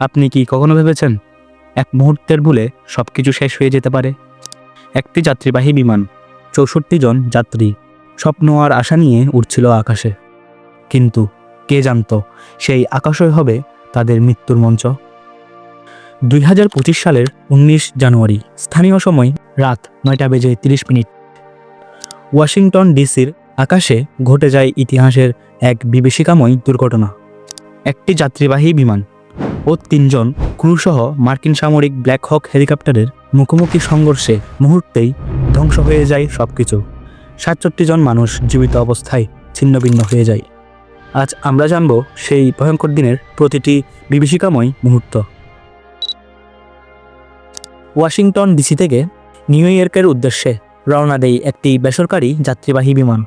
আপনি কি কখনো ভেবেছেন এক মুহূর্তের ভুলে সব কিছু শেষ হয়ে যেতে পারে? একটি যাত্রীবাহী বিমান, চৌষট্টি জন যাত্রী, স্বপ্ন আর আশা নিয়ে উঠছিল আকাশে। কিন্তু কে জানতো, সেই আকাশই হবে তাদের মৃত্যুর মঞ্চ। দুই হাজার পঁচিশ সালের উনিশ জানুয়ারি, স্থানীয় সময় রাত নয়টা বেজে তিরিশ মিনিট। ওয়াশিংটন ডিসির আকাশে ঘটে যায় ইতিহাসের এক বিভীষিকাময় দুর্ঘটনা। একটি যাত্রীবাহী বিমান ও তিনজন, ক্রুসহ মার্কিন সামরিক ব্ল্যাক হক হেলিকপ্টারের মুখোমুখি সংঘর্ষে মুহূর্তেই ধ্বংস হয়ে যায় সব কিছু সাতষট্টি জন মানুষ জীবিত অবস্থায় ছিন্নভিন্ন হয়ে যায়। আজ আমরা জানব সেই ভয়ঙ্কর দিনের প্রতিটি বিভীষিকাময় মুহূর্ত। ওয়াশিংটন ডিসি থেকে নিউ ইয়র্কের উদ্দেশ্যে রওনা দেয় একটি বেসরকারি যাত্রীবাহী বিমান।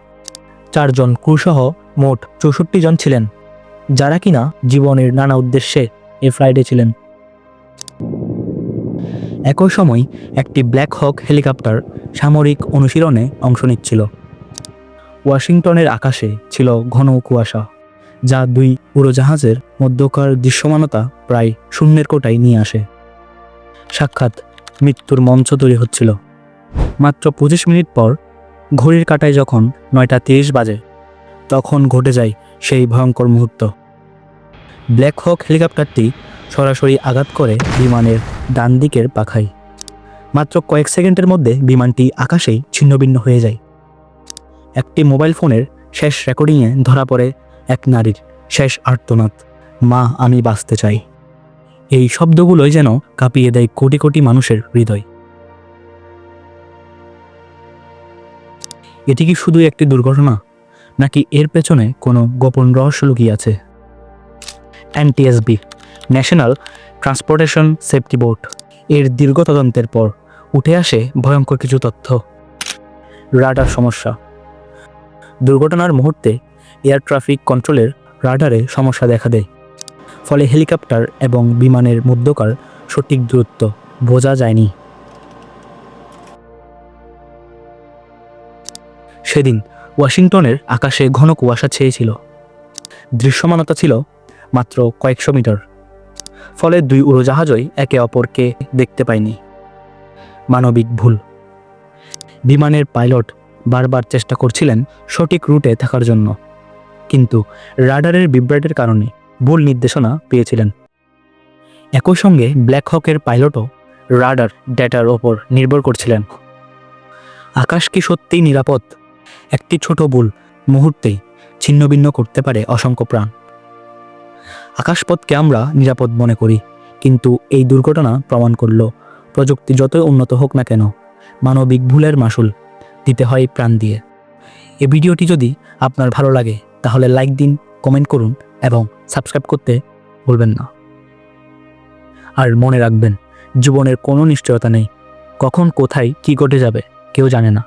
চারজন, ক্রুসহ মোট চৌষট্টি জন ছিলেন, যারা কিনা জীবনের নানা উদ্দেশ্যে এ ফ্লাইটে ছিলেন। একই সময় একটি ব্ল্যাক হক হেলিকপ্টার সামরিক অনুশীলনে অংশ নিচ্ছিল। ওয়াশিংটনের আকাশে ছিল ঘন কুয়াশা, যা দুই উড়োজাহাজের মধ্যকার দৃশ্যমানতা প্রায় শূন্যের কোটায় নিয়ে আসে। সাক্ষাৎ মৃত্যুর মঞ্চ তৈরি হচ্ছিল। মাত্র পঁচিশ মিনিট পর ঘড়ির কাঁটায় যখন নয়টা তিরিশ বাজে, তখন ঘটে যায় সেই ভয়ঙ্কর মুহূর্ত। ব্ল্যাক হক হেলিকপ্টারটি সরাসরি আঘাত করে বিমানের ডান দিকের পাখায়। মাত্র কয়েক সেকেন্ডের মধ্যে বিমানটি আকাশেই ছিন্নভিন্ন হয়ে যায়। একটি মোবাইল ফোনের শেষ রেকর্ডিংয়ে ধরা পড়ে এক নারীর শেষ আর্তনাদ, মা, আমি বাঁচতে চাই। এই শব্দগুলোই যেন কাঁপিয়ে দেয় কোটি কোটি মানুষের হৃদয়। এটি কি শুধু একটি দুর্ঘটনা, নাকি এর পেছনে কোনো গোপন রহস্য লুকিয়ে আছে? NTSB national transportation safety board এর দীর্ঘ তদন্তের পর উঠে আসে ভয়ঙ্কর কিছু তথ্য। রাডার সমস্যা। দুর্ঘটনার মুহূর্তে এয়ার ট্রাফিক কন্ট্রোলের রাডারে সমস্যা দেখা দেয়। ফলে হেলিকপ্টার এবং বিমানের মধ্যকার সঠিক দূরত্ব বোঝা যায়নি। সেদিন ওয়াশিংটনের আকাশে ঘন কুয়াশা ছেয়েছিল। দৃশ্যমানতা ছিল মাত্র কয়েকশো মিটার। ফলে দুই উড়োজাহাজই একে অপরকে দেখতে পায়নি। মানবিক ভুল। বিমানের পাইলট বারবার চেষ্টা করছিলেন সঠিক রুটে থাকার জন্য। কিন্তু রাডারের বিভ্রাটের কারণে ভুল নির্দেশনা পেয়েছিলেন। একই সঙ্গে ব্ল্যাক হকের পাইলটও রাডার ডেটার ওপর নির্ভর করছিলেন। আকাশ কি সত্যিই নিরাপদ? একটি ছোট ভুল মুহূর্তেই ছিন্নভিন্ন করতে পারে অসংখ্য প্রাণ। আকাশপথকে আমরা নিরাপদ মনে করি। কিন্তু এই দুর্ঘটনা প্রমাণ করল, প্রযুক্তি যতই উন্নত হোক না কেন, মানবিক ভুলের মাসুল দিতে হয় প্রাণ দিয়ে। এ ভিডিওটি যদি আপনার ভালো লাগে, তাহলে লাইক দিন, কমেন্ট করুন এবং সাবস্ক্রাইব করতে ভুলবেন না। আর মনে রাখবেন, জীবনের কোনো নিশ্চয়তা নেই, কখন কোথায় কি ঘটে যাবে কেউ জানে না।